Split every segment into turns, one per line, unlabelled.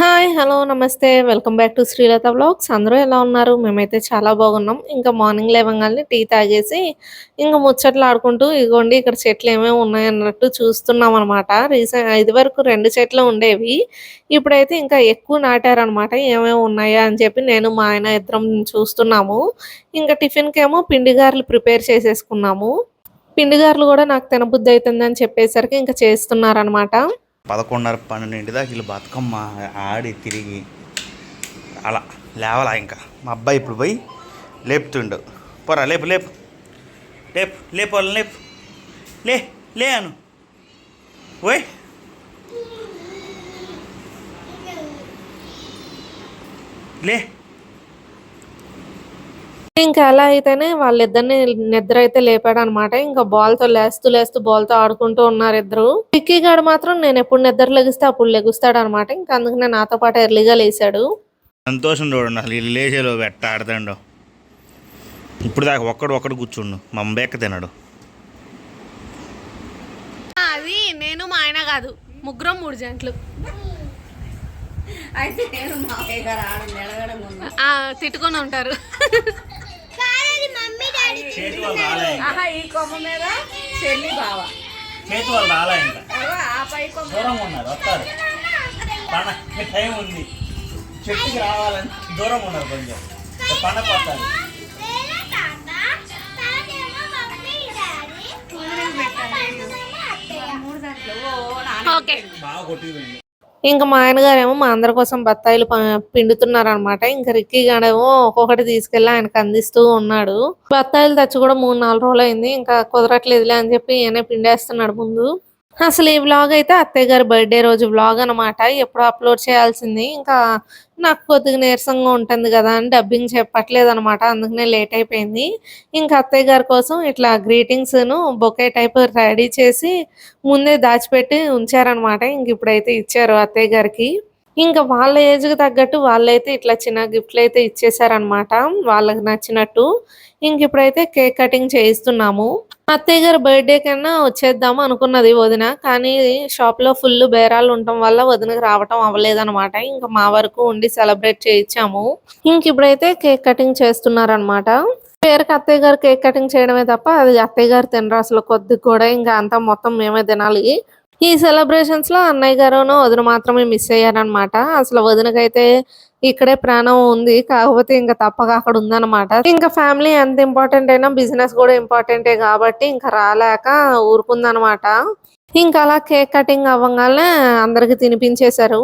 Hi hello నమస్తే. Welcome back to Srilatha vlogs అందరూ ఎలా ఉన్నారు? మేమైతే చాలా బాగున్నాం. ఇంకా మార్నింగ్ లేవగానే టీ తాగేసి ఇంకా ముచ్చట్లు ఆడుకుంటూ ఇదిగోండి ఇక్కడ చెట్లు ఏమేమి ఉన్నాయి అన్నట్టు చూస్తున్నాం అనమాట రీసెంట్ ఇది వరకు రెండు చెట్లు ఉండేవి. ఇప్పుడైతే ఇంకా ఎక్కువ నాటారనమాట ఏమేమి ఉన్నాయా అని చెప్పి నేను మా ఆయన ఇద్దరం చూస్తున్నాము. ఇంకా టిఫిన్కేమో ఏమో పిండి గారెలు ప్రిపేర్ చేసేసుకున్నాము. పిండి గారెలు కూడా నాకు తినబుద్ధి అవుతుందని చెప్పేసరికి ఇంకా చేస్తున్నారనమాట
పదకొండున్నర పన్నెండింటి దాకా వీళ్ళు బతుకమ్మ ఆడి తిరిగి అలా లేవలా ఇంకా. మా అబ్బాయి ఇప్పుడు పోయి లేపుతుండు. పోరా లేపు లేపు. లేపు లేపు వాళ్ళని లేపు. లే లే అను. ఓయ్. లే.
ఇంకా అలా అయితేనే వాళ్ళిద్దరిని నిద్ర అయితే లేపాడు అనమాట ఇంకా బాల్తో లేస్తూ లేస్తూ బాల్తో ఆడుకుంటూ ఉన్నారు ఇద్దరు. పిక్కీ గాడు మాత్రం నేను ఎప్పుడు నిద్ర లెగిస్తే అప్పుడు లెగుస్తాడు అనమాట ఇంకా అందుకనే నాతో పాటు ఎర్లీగా లేచాడు
సంతోషం చూడండి అసలు లేచేలో వెట్ట ఆడతాడు. ఇప్పుడు దాకా ఒక్కడు ఒక్కడు కూర్చుండు మా బేక్క తినడు.
అది నేను మా ఆయన కాదు ముగ్గురం మూడు జంటలు. తిట్టుకొని ఉంటారు.
ఆహా ఈ కొమ్మ మీద చెల్లి బావ.
చేతి వాళ్ళు రాలా ఇంకా.
అగో ఆ పై కొమ్మ.
దూరంగా ఉన్నారు వస్తారు. పండగ టైం ఉంది. చెట్టుకి రావాలని దూరంగా ఉన్నారు కొంచెం. పండగ వస్తారు
ఓకే.
బాగా కొట్టిపోయింది
ఇంకా మా ఆయన గారేమో మా అందరి కోసం బత్తాయిలు ప- పిండుతున్నారనమాట. ఇంకా రిక్కీ గాడేమో ఒక్కొక్కటి తీసుకెళ్ళి ఆయనకు అందిస్తూ ఉన్నాడు. బత్తాయిలు తెచ్చి కూడా మూడు నాలుగు రోజులు అయింది ఇంకా కుదరట్లేదులే అని చెప్పి ఈయనే పిండేస్తున్నాడు ముందు. అసలు ఈ వ్లాగ్ అయితే అత్తయ్య గారి బర్త్డే రోజు వ్లాగ్ అనమాట ఎప్పుడు అప్లోడ్ చేయాల్సింది. ఇంకా నాకు కొద్దిగా నీరసంగా ఉంటుంది కదా అని డబ్బింగ్ చెప్పట్లేదు అనమాట అందుకనే లేట్ అయిపోయింది. ఇంకా అత్తయ్య గారి కోసం ఇట్లా గ్రీటింగ్స్ను బొకే టైప్ రెడీ చేసి ముందే దాచిపెట్టి ఉంచారనమాట ఇంక ఇప్పుడైతే ఇచ్చారు అత్తయ్య గారికి. ఇంకా వాళ్ళ ఏజ్కి తగ్గట్టు వాళ్ళైతే ఇట్లా చిన్న గిఫ్ట్లు అయితే ఇచ్చేసారనమాట వాళ్ళకి నచ్చినట్టు. ఇంక ఇప్పుడైతే కేక్ కటింగ్ చేయిస్తున్నాము. అత్తయ్య గారి బర్త్డే కన్నా వచ్చేద్దాము అనుకున్నది వదిన. కానీ షాప్లో ఫుల్ బేరాలు ఉండటం వల్ల వదినకి రావటం అవ్వలేదన్నమాట. ఇంకా మా వరకు ఉండి సెలబ్రేట్ చేయించాము. ఇంక ఇప్పుడైతే కేక్ కటింగ్ చేస్తున్నారనమాట పేరుకి అత్తయ్య గారు కేక్ కటింగ్ చేయడమే తప్ప అది అత్తయ్య గారు తినరు అసలు కొద్ది కూడా. ఇంకా అంతా మొత్తం మేమే తినాలి. ఈ సెలబ్రేషన్స్లో అన్నయ్య గారును వదిన మాత్రమే మిస్ అయ్యారనమాట అసలు వదినకైతే ఇక్కడే ప్రాణం ఉంది. కాకపోతే ఇంకా తప్పక అక్కడ ఉందన్నమాట. ఇంకా ఫ్యామిలీ ఎంత ఇంపార్టెంట్ అయినా బిజినెస్ కూడా ఇంపార్టెంటే కాబట్టి ఇంకా రాలేక ఊరుకుందనమాట ఇంకా అలా కేక్ కటింగ్ అవ్వగానే అందరికి తినిపించేశారు.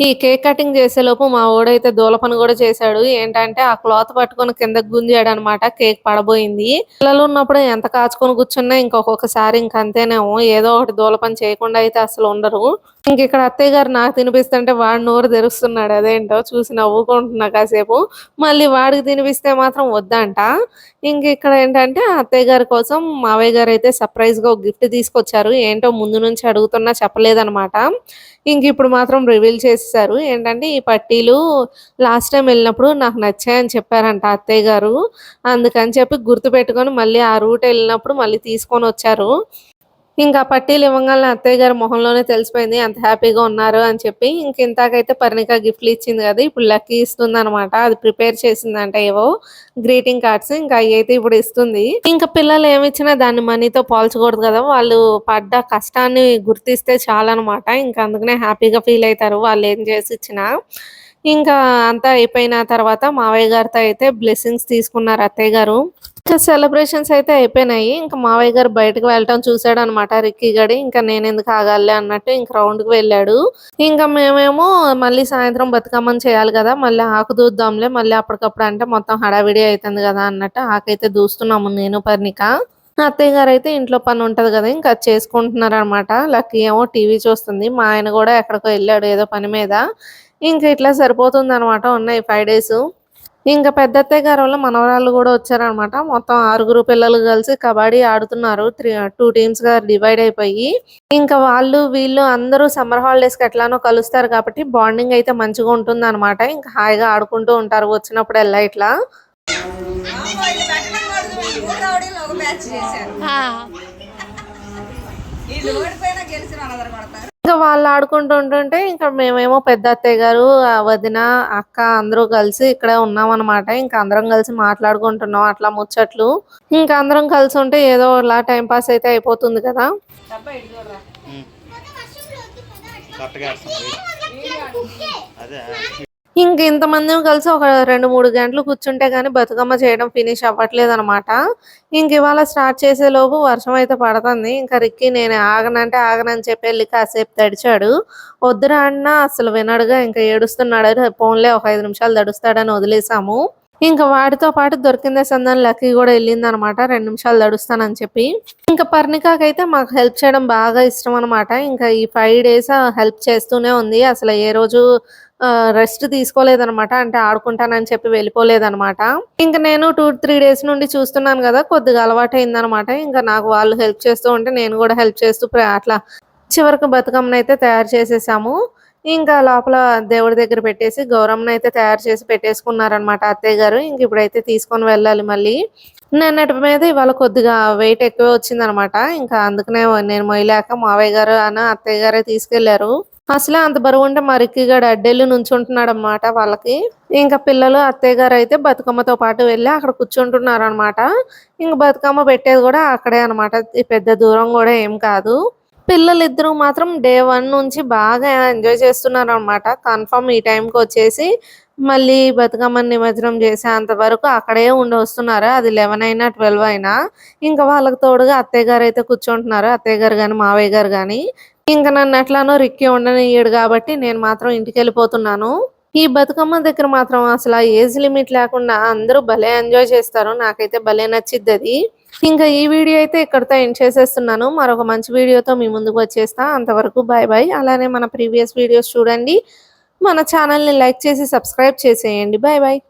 ఈ కేక్ కటింగ్ చేసేలోపు మా ఓడైతే దూలపని కూడా చేశాడు. ఏంటంటే ఆ క్లాత్ పట్టుకొని కిందకి గుంజాడు అనమాట కేక్ పడబోయింది. పిల్లలు ఉన్నప్పుడు ఎంత కాచుకొని కూర్చున్నా ఇంకొకసారి ఇంకంతేనేమో ఏదో ఒకటి దూలపని చేయకుండా అయితే అసలు ఉండరు. ఇంక ఇక్కడ అత్తయ్య గారు నాకు తినిపిస్తుంటే వాడు నోరు తెరుస్తున్నాడు అదేంటో చూసి నవ్వుకుంటున్నా కాసేపు. మళ్ళీ వాడికి తినిపిస్తే మాత్రం వద్దంట. ఇంక ఇక్కడ ఏంటంటే అత్తయ్య గారి కోసం మావయ్య గారు అయితే సర్ప్రైజ్గా ఒక గిఫ్ట్ తీసుకొచ్చారు. ఏంటో ముందు నుంచి అడుగుతున్నా చెప్పలేదన్నమాట. ఇంక ఇప్పుడు మాత్రం రివీల్ చేసేసారు. ఏంటంటే ఈ పట్టీలు లాస్ట్ టైం వెళ్ళినప్పుడు నాకు నచ్చాయని చెప్పారంట అత్తయ్య గారు. అందుకని చెప్పి గుర్తు పెట్టుకొని మళ్ళీ ఆ రూట్ వెళ్ళినప్పుడు మళ్ళీ తీసుకొని వచ్చారు. ఇంకా పట్టీలు ఇవ్వగానే అత్తయ్య గారి మొహంలోనే తెలిసిపోయింది అంత హ్యాపీగా ఉన్నారు అని చెప్పి ఇంక ఇంతకైతే పరిణిక గిఫ్ట్లు ఇచ్చింది కదా ఇప్పుడు లక్కీ ఇస్తుంది అనమాట అది ప్రిపేర్ చేసిందంట ఏవో గ్రీటింగ్ కార్డ్స్ ఇంకా అవి అయితే ఇప్పుడు ఇస్తుంది. ఇంకా పిల్లలు ఏమిచ్చినా దాన్ని మనీతో పోల్చకూడదు కదా వాళ్ళు పడ్డ కష్టాన్ని గుర్తిస్తే చాలన్నమాట. ఇంకా అందుకనే హ్యాపీగా ఫీల్ అవుతారు వాళ్ళు ఏం చేసి ఇచ్చినా. ఇంకా అంతా అయిపోయిన తర్వాత మావయ్య గారితో అయితే బ్లెస్సింగ్స్ తీసుకున్నారు అత్తయ్య గారు. ఇంకా సెలబ్రేషన్స్ అయితే అయిపోయినాయి. ఇంకా మావయ్య గారు బయటకు వెళ్ళటం చూసాడు అనమాట రిక్కీ గడి ఇంకా నేను ఎందుకు ఆగాలి అన్నట్టు ఇంకా రౌండ్కి వెళ్ళాడు. ఇంకా మేమేమో మళ్ళీ సాయంత్రం బతుకమ్మని చేయాలి కదా మళ్ళీ ఆకు దూద్దాంలే మళ్ళీ అప్పటికప్పుడు అంటే మొత్తం హడావిడి అవుతుంది కదా అన్నట్టు ఆకైతే దూస్తున్నాము నేను పర్ణిక. అత్తయ్య గారు అయితే ఇంట్లో పని ఉంటది కదా ఇంకా అది చేసుకుంటున్నారు అనమాట లక్కీ ఏమో టీవీ చూస్తుంది. మా ఆయన కూడా ఎక్కడికో వెళ్ళాడు ఏదో పని మీద. ఇంకా ఇట్లా సరిపోతుంది అనమాట ఉన్నాయి ఫైవ్ డేస్ ఇంకా పెద్ద అత్తయ్య గారి వల్ల మనవరాళ్ళు కూడా వచ్చారనమాట. మొత్తం ఆరుగురు పిల్లలు కలిసి కబడ్డీ ఆడుతున్నారు. త్రీ టూ టీమ్స్గా డివైడ్ అయిపోయి. ఇంకా వాళ్ళు వీళ్ళు అందరూ సమ్మర్ హాలిడేస్కి ఎట్లానో కలుస్తారు కాబట్టి బాండింగ్ అయితే మంచిగా ఉంటుంది అనమాట ఇంకా హాయిగా ఆడుకుంటూ ఉంటారు. వచ్చినప్పుడు ఎలా ఇట్లా?
గెలిచిన
ఇంకా వాళ్ళు ఆడుకుంటూ ఉంటుంటే ఇంకా మేమేమో పెద్ద అత్తయ్య గారు ఆ వదిన అక్క అందరూ కలిసి ఇక్కడే ఉన్నాం అనమాట ఇంకా అందరం కలిసి మాట్లాడుకుంటున్నాం అట్లా ముచ్చట్లు. ఇంకా అందరం కలిసి ఉంటే ఏదో ఇలా టైం పాస్ అయితే అయిపోతుంది కదా.
అదే.
ఇంక ఇంతమంది కలిసి ఒక రెండు మూడు గంటలు కూర్చుంటే కానీ బతుకమ్మ చేయడం ఫినిష్ అవ్వట్లేదు అనమాట ఇంక ఇవాళ స్టార్ట్ చేసే లోపు వర్షం అయితే పడుతుంది. ఇంకా రిక్కి నేను ఆగనంటే ఆగనని చెప్పి వెళ్ళి కాసేపు తడిచాడు. వద్దురా అన్న అసలు వినడుగా ఇంకా ఏడుస్తున్నాడు. ఫోన్లే ఒక ఐదు నిమిషాలు తడుస్తాడని వదిలేసాము ఇంకా వాటితో పాటు దొరికిందే సందని లక్కీ కూడా వెళ్ళింది అనమాట రెండు నిమిషాలు తడుస్తానని చెప్పి. ఇంకా పర్ణికాకైతే మాకు హెల్ప్ చేయడం బాగా ఇష్టం అనమాట ఇంకా ఈ ఫైవ్ డేస్ హెల్ప్ చేస్తూనే ఉంది. అసలు ఏ రోజు రెస్ట్ తీసుకోలేదనమాట అంటే ఆడుకుంటానని చెప్పి వెళ్ళిపోలేదనమాట ఇంకా నేను టూ త్రీ డేస్ నుండి చూస్తున్నాను కదా కొద్దిగా అలవాటు అయిందనమాట ఇంకా నాకు వాళ్ళు హెల్ప్ చేస్తూ ఉంటే నేను కూడా హెల్ప్ చేస్తూ అట్లా చివరికి బతుకమ్మను అయితే తయారు చేసేసాము. ఇంకా లోపల దేవుడి దగ్గర పెట్టేసి గౌరమ్మను అయితే తయారు చేసి పెట్టేసుకున్నారనమాట అత్తయ్య గారు. ఇంక ఇప్పుడైతే తీసుకొని వెళ్ళాలి మళ్ళీ. నిన్నటి మీద ఇవాళ కొద్దిగా వెయిట్ ఎక్కువ వచ్చిందనమాట ఇంకా అందుకనే నేను మొయ్యలేక మావయ్య గారు అన్న అత్తయ్య గారే తీసుకెళ్ళారు. అసలే అంత బరువు ఉంటే మరికి గడు అడ్డెళ్ళి నుంచుంటున్నాడు అనమాట వాళ్ళకి. ఇంకా పిల్లలు అత్తయ్య గారు అయితే బతుకమ్మతో పాటు వెళ్ళి అక్కడ కూర్చుంటున్నారు అనమాట ఇంకా బతుకమ్మ పెట్టేది కూడా అక్కడే అనమాట పెద్ద దూరం కూడా ఏం కాదు. పిల్లలు ఇద్దరు మాత్రం డే వన్ నుంచి బాగా ఎంజాయ్ చేస్తున్నారు అనమాట కన్ఫర్మ్ ఈ టైంకి వచ్చేసి మళ్ళీ బతుకమ్మని నిమజ్జనం చేసేంత వరకు అక్కడే ఉండి వస్తున్నారు? అది లెవెన్ అయినా ట్వెల్వ్ అయినా. ఇంకా వాళ్ళకి తోడుగా అత్తయ్య గారు అయితే కూర్చుంటున్నారు. అత్తయ్య గారు కానీ మావయ్య గారు కానీ ఇంకా నన్ను ఎట్లానో రిక్కి ఉండనియ్యాడు కాబట్టి నేను మాత్రం ఇంటికి వెళ్ళిపోతున్నాను ఈ బతుకమ్మ దగ్గర మాత్రం అసలు ఏజ్ లిమిట్ లేకుండా అందరూ భలే ఎంజాయ్ చేస్తారు. నాకైతే భలే నచ్చిద్ది అది. ఇంకా ఈ వీడియో అయితే ఇక్కడితో ఎండ్ చేసేస్తున్నాను. మరొక మంచి వీడియోతో మీ ముందుకు వచ్చేస్తా. అంతవరకు బాయ్ బాయ్. అలానే మన ప్రీవియస్ వీడియోస్ చూడండి. మన ఛానల్ని లైక్ చేసి సబ్స్క్రైబ్ చేసేయండి. Bye bye.